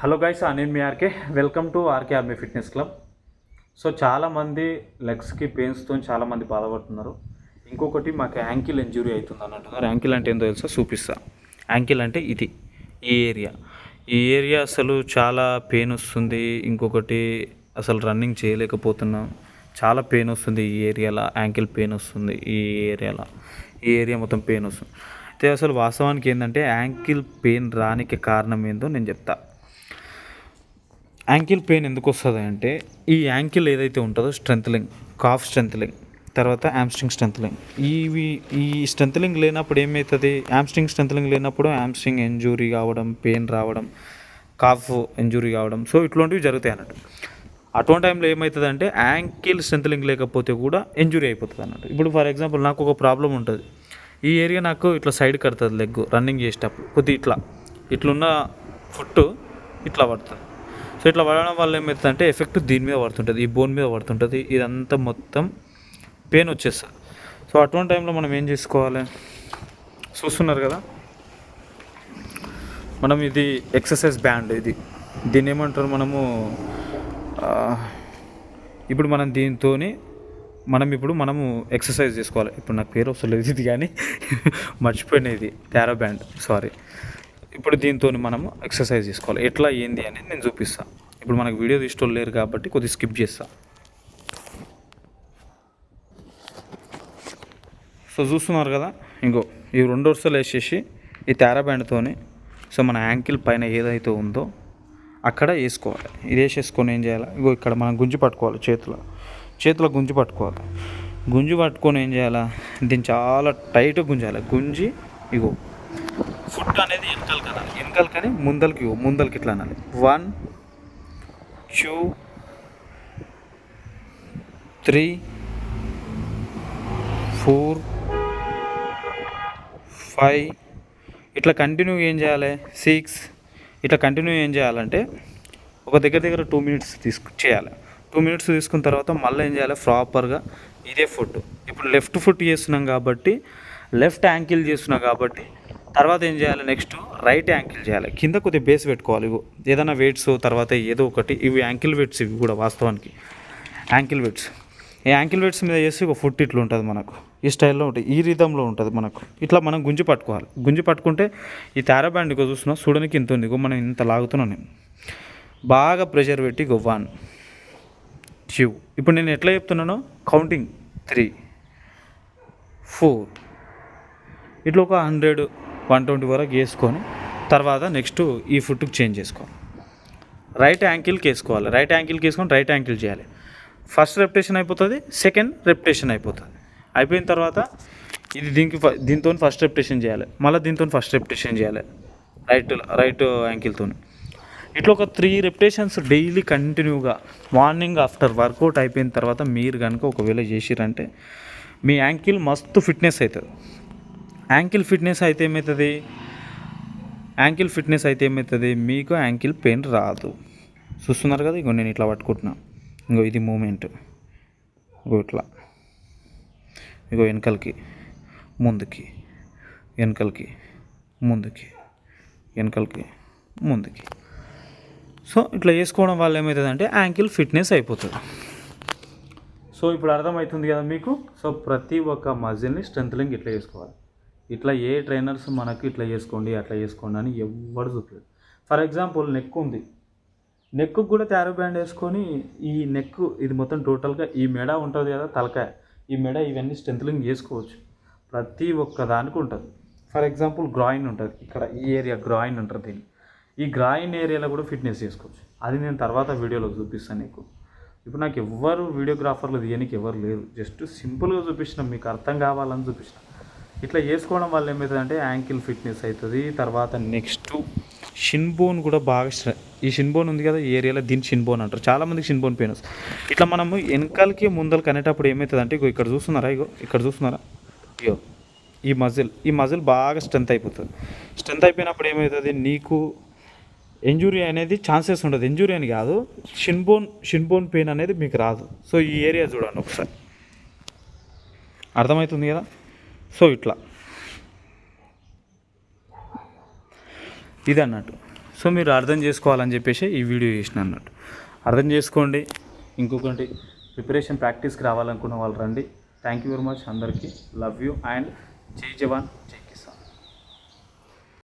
Hello guys నేను మీ RK. Welcome to RK army fitness club so చాలామంది లెగ్స్కి పెయిన్స్తో చాలామంది బాధపడుతున్నారు. ఇంకొకటి మాకు యాంకిల్ ఇంజురీ అవుతుంది అని అంటున్నారు యాంకిల్ అంటే ఏందో తెలుసా? చూపిస్తా. యాంకిల్ అంటే ఇది. ఈ ఏరియా ఈ ఏరియా అసలు చాలా పెయిన్ వస్తుంది. ఇంకొకటి అసలు రన్నింగ్ చేయలేకపోతున్నాం. చాలా పెయిన్ వస్తుంది ఈ ఏరియాలో యాంకిల్ పెయిన్ వస్తుంది ఈ ఏరియాలో ఈ ఏరియా మొత్తం పెయిన్ వస్తుంది. అయితే అసలు వాస్తవానికి ఏంటంటే యాంకిల్ పెయిన్ రానికి కారణం ఏందో నేను చెప్తాను యాంకిల్ పెయిన్ ఎందుకు వస్తుంది అంటే ఈ యాంకిల్ ఏదైతే ఉంటుందో స్ట్రెంత్లింగ్ కాఫ్ స్ట్రెంత్లింగ్ తర్వాత యామ్స్ట్రింగ్ స్ట్రెంత్లింగ్. ఇవి ఈ స్ట్రెంత్లింగ్ లేనప్పుడు ఏమవుతుంది? యామ్స్ట్రింగ్ స్ట్రెంత్లింగ్ లేనప్పుడు యామ్స్ట్రింగ్ ఇంజూరీ కావడం పెయిన్ రావడం కాఫ్ ఇంజూరీ కావడం. సో ఇట్లాంటివి జరుగుతాయి అన్నట్టు. అటువంటి టైంలో ఏమవుతుంది అంటే యాంకిల్ స్ట్రెంత్లింగ్ లేకపోతే కూడా ఇంజురీ అయిపోతుంది అన్నట్టు. ఇప్పుడు ఫర్ ఎగ్జాంపుల్ నాకు ఒక ప్రాబ్లం ఉంటుంది. ఈ ఏరియా నాకు ఇట్లా సైడ్ కడుతుంది లెగ్ రన్నింగ్ చేసేటప్పుడు. కొద్ది ఇట్లా. ఇట్లున్న ఫుట్ ఇట్లా పడుతుంది. సో ఇట్లా పడడం వల్ల ఏమవుతుంది అంటే ఎఫెక్ట్ దీని మీద పడుతుంటుంది ఈ బోన్ మీద పడుతుంటుంది ఇదంతా మొత్తం పెయిన్ వచ్చేస్తుంది. సో అటువంటి టైంలో మనం ఏం చేసుకోవాలి? చూస్తున్నారు కదా? మనం ఇది ఎక్సర్సైజ్ బ్యాండ్ ఇది. దీన్ని ఏమంటారు మనము? ఇప్పుడు మనం దీంతో మనం ఇప్పుడు మనము ఎక్సర్సైజ్ చేసుకోవాలి. ఇప్పుడు నాకు పేరు వస్తలేదు ఇది కానీ. మర్చిపోయినది ప్యారో టారో బ్యాండ్ సారీ ఇప్పుడు దీంతో మనం ఎక్సర్సైజ్ చేసుకోవాలి. ఎట్లా ఏంది అనేది నేను చూపిస్తాను ఇప్పుడు మనకు వీడియో తీసుకోలేరు లేరు కాబట్టి కొద్దిగా స్కిప్ చేస్తా. సో చూస్తున్నారు కదా? ఇంకో ఈ రెండు వరుసలు వేసేసి ఈ తారా బ్యాండ్తోని సో మన యాంకిల్ పైన ఏదైతే ఉందో అక్కడ వేసుకోవాలి. ఇది వేసేసుకొని ఏం చేయాలి? ఇగో ఇక్కడ మనం గుంజి పట్టుకోవాలి చేతిలో. చేతిలో గుంజి పట్టుకోవాలి. గుంజి పట్టుకొని ఏం చేయాలా? దీన్ని చాలా టైట్గా గుంజాలి. గుంజి ఇగో ఫుట్ అనేది వెనకాల కనాలి. వెనకాల కానీ ముందలకి ముందలకి ఇట్లా అనాలి? One two three four five. ఇట్లా కంటిన్యూ ఏం చేయాలి? సిక్స్. ఇట్లా కంటిన్యూ ఏం చేయాలంటే ఒక దగ్గర దగ్గర టూ మినిట్స్ తీసుకు చేయాలి. టూ మినిట్స్ తీసుకున్న తర్వాత మళ్ళీ ఏం చేయాలి? ప్రాపర్గా ఇదే ఫుట్ ఇప్పుడు లెఫ్ట్ ఫుట్ చేస్తున్నాం కాబట్టి లెఫ్ట్ యాంకిల్ చేస్తున్నాం కాబట్టి తర్వాత ఏం చేయాలి? నెక్స్ట్ రైట్ యాంకిల్ చేయాలి. కింద కొద్దిగా బేస్ పెట్టుకోవాలి. ఇగో ఏదైనా వెయిట్స్ తర్వాత ఏదో ఒకటి ఇవి యాంకిల్ వెయిట్స్ ఇవి కూడా వాస్తవానికి. యాంకిల్ వెయిట్స్ ఈ యాంకిల్ వెయిట్స్ మీద చేసి ఒక ఫుట్ ఇట్లా ఉంటుంది మనకు. ఈ స్టైల్లో ఉంటుంది. ఈ రిధంలో ఉంటుంది మనకు. ఇట్లా మనం గుంజి పట్టుకోవాలి. గుంజి పట్టుకుంటే ఈ తారా బ్యాండ్ ఇగో చూస్తున్నా చూడడానికి ఇంత ఉంది. ఇగో మనం ఇంత లాగుతున్నాను నేను. బాగా ప్రెషర్ పెట్టి ఇగో వన్ ఇప్పుడు నేను ఎట్లా చెప్తున్నానో? కౌంటింగ్ త్రీ ఫోర్ ఇట్లా ఒక హండ్రెడ్ వన్ ట్వంటీ వరకు వేసుకొని తర్వాత నెక్స్ట్ ఈ ఫుట్కి చేంజ్ చేసుకోవాలి. రైట్ యాంకిల్కి వేసుకోవాలి. రైట్ యాంకిల్కి వేసుకొని రైట్ యాంకిల్ చేయాలి. ఫస్ట్ రెప్టేషన్ అయిపోతుంది సెకండ్ రెప్టేషన్ అయిపోతుంది. అయిపోయిన తర్వాత ఇది దీనికి దీంతో ఫస్ట్ రెప్టేషన్ చేయాలి. మళ్ళీ దీంతో ఫస్ట్ రెప్టేషన్ చేయాలి. రైట్ రైట్ యాంకిల్తో ఇట్లా ఒక త్రీ రెప్టేషన్స్ డైలీ కంటిన్యూగా మార్నింగ్ ఆఫ్టర్ వర్కౌట్ అయిపోయిన తర్వాత మీరు కనుక ఒకవేళ చేసిరంటే మీ యాంకిల్ మస్తు ఫిట్నెస్ అవుతుంది. యాంకిల్ ఫిట్నెస్ అయితే ఏమవుతుంది యాంకిల్ ఫిట్నెస్ అయితే ఏమవుతుంది మీకు యాంకిల్ పెయిన్ రాదు. చూస్తున్నారు కదా? ఇగో నేను ఇట్లా పట్టుకుంటున్నా. ఇంకో ఇది మూమెంట్ ఇంకో ఇట్లా. ఇగో వెనకలకి ముందుకి వెనకలకి ముందుకి వెనకలకి ముందుకి. సో ఇట్లా చేసుకోవడం వల్ల ఏమవుతుంది అంటే యాంకిల్ ఫిట్నెస్ అయిపోతుంది. సో ఇప్పుడు అర్థమవుతుంది కదా మీకు? సో ప్రతి ఒక్క మజిల్ని స్ట్రెంత్లింగ్ ఇట్లా చేసుకోవాలి. ఇట్లా ఏ ట్రైనర్స్ మనకు ఇట్లా చేసుకోండి అట్లా చేసుకోండి అని ఎవ్వరు చూపలేదు. ఫర్ ఎగ్జాంపుల్ నెక్ ఉంది. నెక్ కూడా థ్యారో బ్యాండ్ వేసుకొని ఈ నెక్ ఇది మొత్తం టోటల్గా ఈ మెడ ఉంటుంది కదా తలకాయ. ఈ మెడ ఇవన్నీ స్ట్రెంత్లింగ్ చేసుకోవచ్చు. ప్రతి ఒక్క దానికి ఉంటుంది. ఫర్ ఎగ్జాంపుల్ గ్రాయిన్ ఉంటుంది. ఇక్కడ ఈ ఏరియా గ్రాయిన్ ఉంటుంది దీన్ని. ఈ గ్రాయిన్ ఏరియాలో కూడా ఫిట్నెస్ చేసుకోవచ్చు. అది నేను తర్వాత వీడియోలో చూపిస్తాను నీకు. ఇప్పుడు నాకు ఎవ్వరు వీడియోగ్రాఫర్లు తీయనికి ఎవరు లేరు. జస్ట్ సింపుల్గా చూపించిన మీకు అర్థం కావాలని చూపించిన. ఇట్లా చేసుకోవడం వల్ల ఏమవుతుందంటే యాంకిల్ ఫిట్నెస్ అవుతుంది తర్వాత నెక్స్ట్ షిన్ బోన్ కూడా బాగా స్ట్రె- ఈ షిన్ బోన్ ఉంది కదా ఈ ఏరియాలో దీన్ని షిన్ బోన్ అంటారు. చాలామందికి షిన్ బోన్ పెయిన్ వస్తుంది. ఇట్లా మనము వెనకాలకి ముందలకి అనేటప్పుడు ఏమవుతుంది అంటే ఇగో ఇక్కడ చూస్తున్నారా ఇగో ఇక్కడ చూస్తున్నారా? ఇగో ఈ మజిల్ ఈ మజిల్ బాగా స్ట్రెంత్ అయిపోతుంది. స్ట్రెంత్ అయిపోయినప్పుడు ఏమవుతుంది నీకు ఇంజురీ అనేది ఛాన్సెస్ ఉండదు. ఇంజురీ అని కాదు shin bone shin bone pain అనేది మీకు రాదు. సో ఈ ఏరియా చూడండి ఒకసారి. అర్థమవుతుంది కదా? సో ఇట్లా. ఇది అన్నట్టు సో మీరు అర్థం చేసుకోవాలని చెప్పేసి ఈ వీడియో చేసిన అన్నట్టు అర్థం చేసుకోండి. ఇంకొకటి ప్రిపరేషన్ ప్రాక్టీస్కి రావాలనుకున్న వాళ్ళు రండి. థ్యాంక్ యూ వెరీ మచ్ అందరికీ. లవ్ యూ అండ్ జై జవాన్